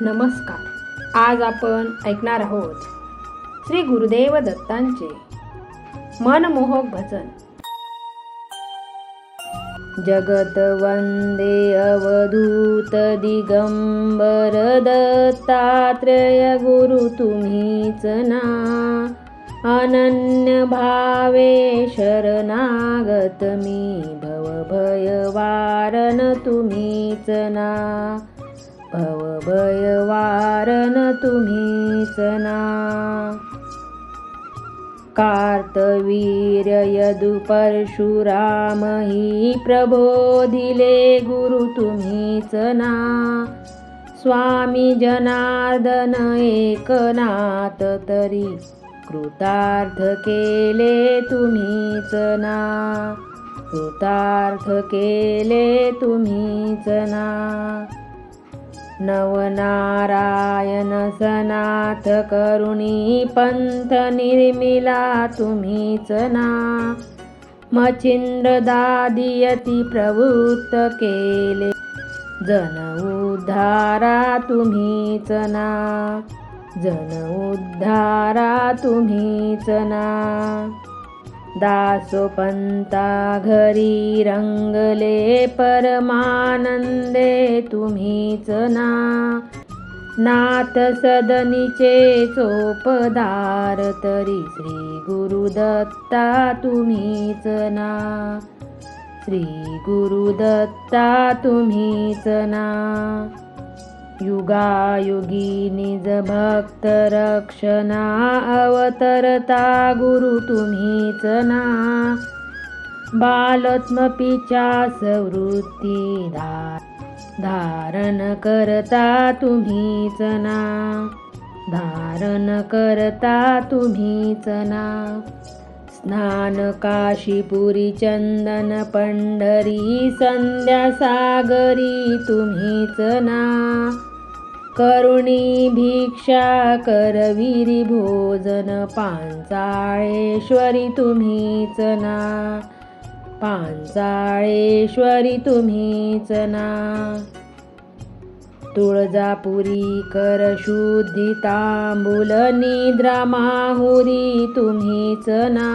नमस्कार. आज आपण ऐकणार आहोत श्री गुरुदेव दत्तांचे मनमोहक भजन. जगत वंदे अवधूत दिगंबर दत्तात्रय गुरु तुम्हीच ना. अनन्य भावे शरणागत मी भवभय वारण तुम्हीच ना. भवभय वारण तुम्हीच ना. कार्तवीर्य यदुपरशुराम हि प्रबोधिले गुरु तुम्हीच ना. स्वामी जनार्दन एकनाथ तरी कृतार्थ केले तुम्हीच ना. कृतार्थ केले तुम्हीच ना. नवनारायण सनाथ करुणी पंथ निर्मिला तुम्हीच ना. मचिंद्र दादियती प्रवृत्त केले. जन उद्धारा तुम्हीच ना. जन उद्धारा तुम्हीच ना. दासोपंता घरी रंगले परमानंदे तुम्हीच ना. नाथ सदनीचे चोपदार तरी श्री गुरुदत्ता तुम्हीच ना. श्री गुरुदत्ता तुम्हीच ना. युगायुगी निज भक्त रक्षणा अवतरता गुरु तुम्हीच ना. बालत्म सवृत्ती धा धार धारण करता तुम्हीच ना. धारण करता तुम्हीच ना. स्नान काशीपुरी चंदन पंढरी संध्या सागरी तुम्हीच ना। करुणी भिक्षा करविरी भोजन पांचाळेश्वरी तुम्हीच ना। पांचाळेश्वरी तुम्हीच ना। तुळजापुरी कर शुद्धी तांबूल निद्रा माहुरी तुम्हीच ना.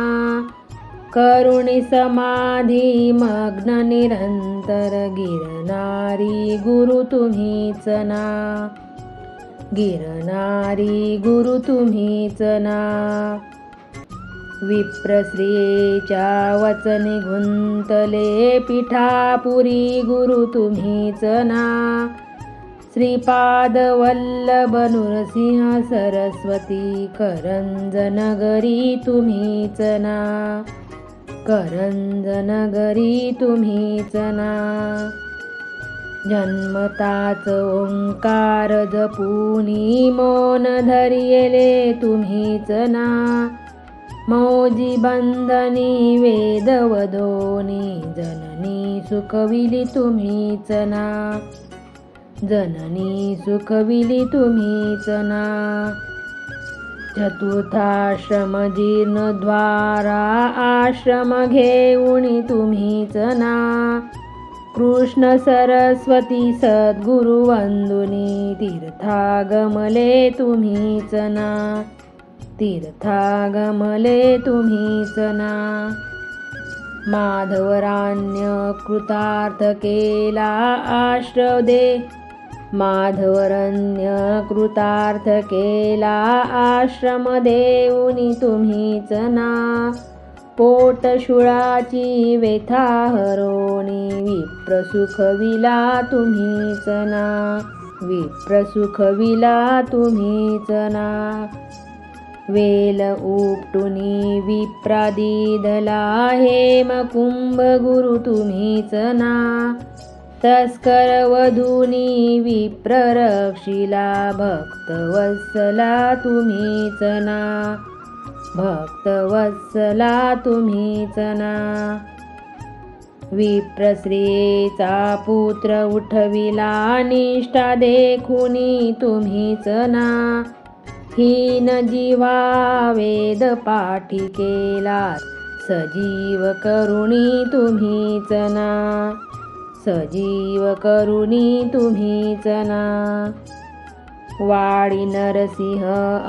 करुणी समाधी मग्न निरंतर गिरणारी गुरु तुम्हीच ना. गिरणारी गुरु तुम्हीच ना. विप्रश्रियेच्या वचने गुंतले पिठापुरी गुरु तुम्हीच ना. श्रीपादवल्लभ नृसिंह सरस्वती करंजनगरी तुम्हीच ना करंजनगरी तुम्हीच ना जन्मताच ओंकार जपुनी मौन धरियले तुम्हीच ना मौजी बंधनी वेदवधोनी जननी सुखविली तुम्हीच ना जननी सुखविली तुम्हीच ना चतुर्थाश्रम जीर्णद्वारा आश्रम घेऊन तुम्हीच ना कृष्ण सरस्वती सद्गुरु वंदुनी तीर्थागमले तुम्हीच ना तीर्थागमले तुम्हीच ना माधवरान्य कृतार्थ केला आश्रव दे. माधवरण्य कृतार्थ केला आश्रम देऊनी तुम्हीच ना. पोटशुळाची व्यथा हरोणी विप्रसुखविला तुम्हीच ना. विप्रसुखविला तुम्हीच ना. वेल उपटुनी विप्रादिदला हेम कुंभ गुरु तुम्हीच ना. तस्कर वधुनी विप्ररक्षिला भक्तवत्सला तुम्हीच ना भक्तवत्सला तुम्हीच ना विप्रश्रीचा पुत्र उठविला निष्ठा देखुनी तुम्हीच ना हीन जीवा वेद पाठी केला सजीव करुणी तुम्हीच ना सजीव करुणी तुम्हीच ना. वाडी नरसिंह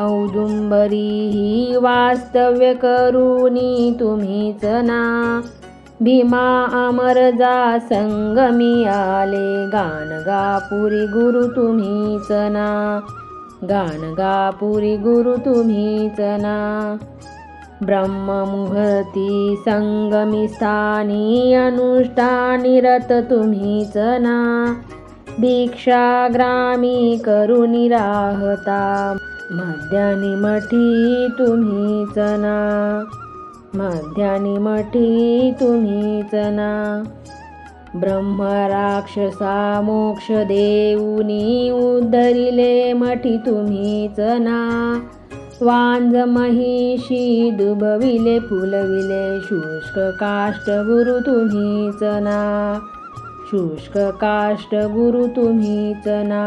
औदुंबरी ही वास्तव्य करुणी तुम्हीच ना. भीमा अमरजा संगमी आले गाणगापुरी गुरु तुम्हीच ना. गाणगापुरी गुरु तुम्हीच ना. ब्रह्ममुहती संगमी स्थानी अनुष्ठानी रत तुम्हीच ना दीक्षाग्रामी करुणी राहता मध्यानी मठी तुम्हीच ना मध्यानी मठी तुम्हीच ना ब्रह्मराक्षसा मोक्ष देऊनी उद्धरिले मठी तुम्हीच ना वांज महिषी दुबविले फुलविले शुष्क काष्ट गुरु तुम्हीच ना शुष्क काष्ट गुरु तुम्हीच ना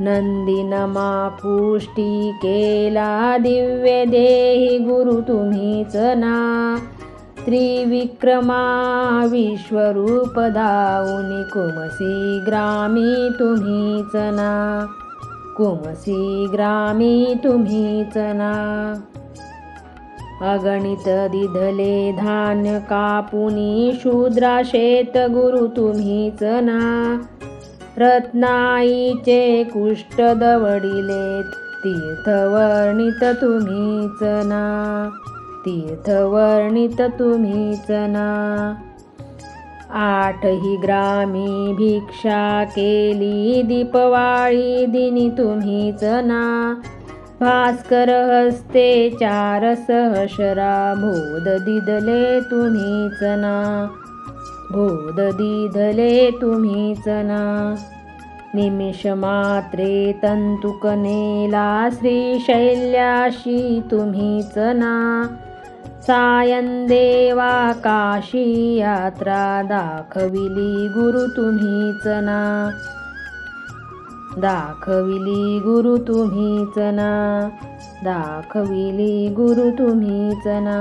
नंदिनमा पुष्टी केला दिव्य देही गुरु तुम्हीच ना त्रिविक्रमा विश्वरूप दाऊनी कुमसी ग्रामी तुम्हीच ना कुमसी ग्रामी तुम्हीच ना अगणित दिधले धान्य कापुनी शूद्रा शेत गुरु तुम्हीच ना रत्नाईचे कुष्ट दवडिले तीर्थवर्णित तुम्हीच ना तीर्थवर्णित तुम्हीच ना आठही ग्रामी भिक्षा केली दीपवाळी दिनी तुम्हीच ना भास्कर हस्ते चार सहस्रा भोद दिदले तुम्हीच ना भोद दिदले तुम्हीच ना निमिष मात्रे तंतुकनेला श्रीशैल्याशी तुम्हीच ना सायन देवा काशी यात्रा दाखविली गुरु तुम्हीच ना दाखविली गुरु तुम्हीच ना दाखविली गुरु तुम्हीच ना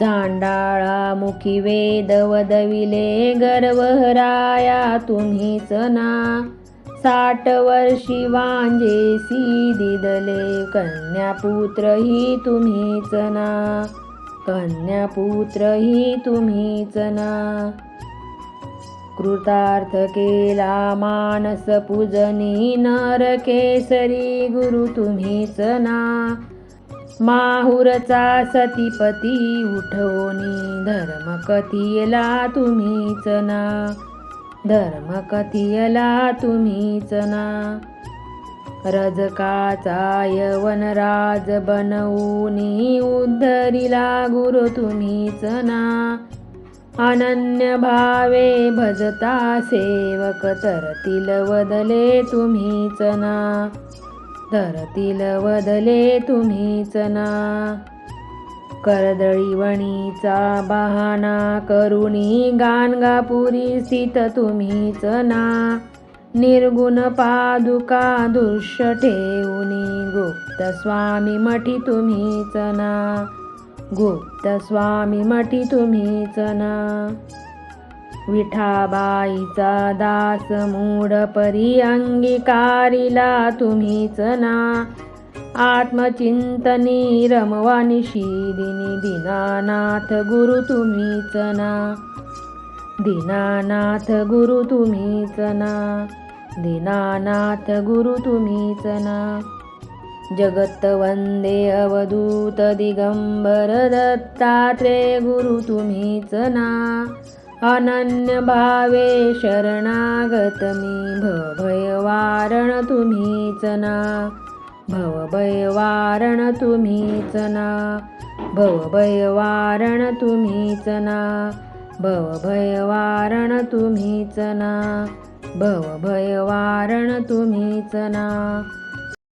चांडाळा मुखी वेद वदविले गर्वहराया तुम्हीच ना साठ वर्षी वांजेसी दिदले कन्यापुत्र ही तुम्हीच ना कन्यापुत्र ही तुम्हीच ना कृतार्थ केला मानस पूजनी. नर केसरी गुरु तुम्हीच ना माहुरचा सतीपती उठवणी धर्म कथियला तुम्हीच ना धर्म कथियला तुम्हीच ना. रजकाचा यवनराज बनवूनी उद्धरिला गुरु तुम्हीच ना. अनन्य भावे भजता सेवक तरतील वदले तुम्हीच ना. धरतील वदले तुम्हीच ना. करदळीवणीचा बहाना करुणी गाणगापुरी स्थित तुम्हीच ना. निर्गुण पादुका दृश्य ठेवूनी गुप्त स्वामी मठी तुम्हीच ना. गुप्त स्वामी मठी तुम्हीच ना. विठाबाईचा दास मूड परी अंगीकारिला तुम्हीच ना. आत्मचिंतनी रमवानिशी दिनी दीनानाथ गुरु तुम्हीच ना दीनानाथ गुरु तुम्हीच ना दीनानाथ गुरु तुम्हीच ना जगत वंदे अवधूत दिगंबर दत्तात्रे गुरु तुम्हीच ना अनन्य भावे शरणागत मी भवभयवारण तुम्हीच ना भवभयवारण तुम्हीच ना. भवभयवारण तुम्हीच ना. भवभयवारण तुम्हीच ना. भवभयवारण तुम्हीच ना.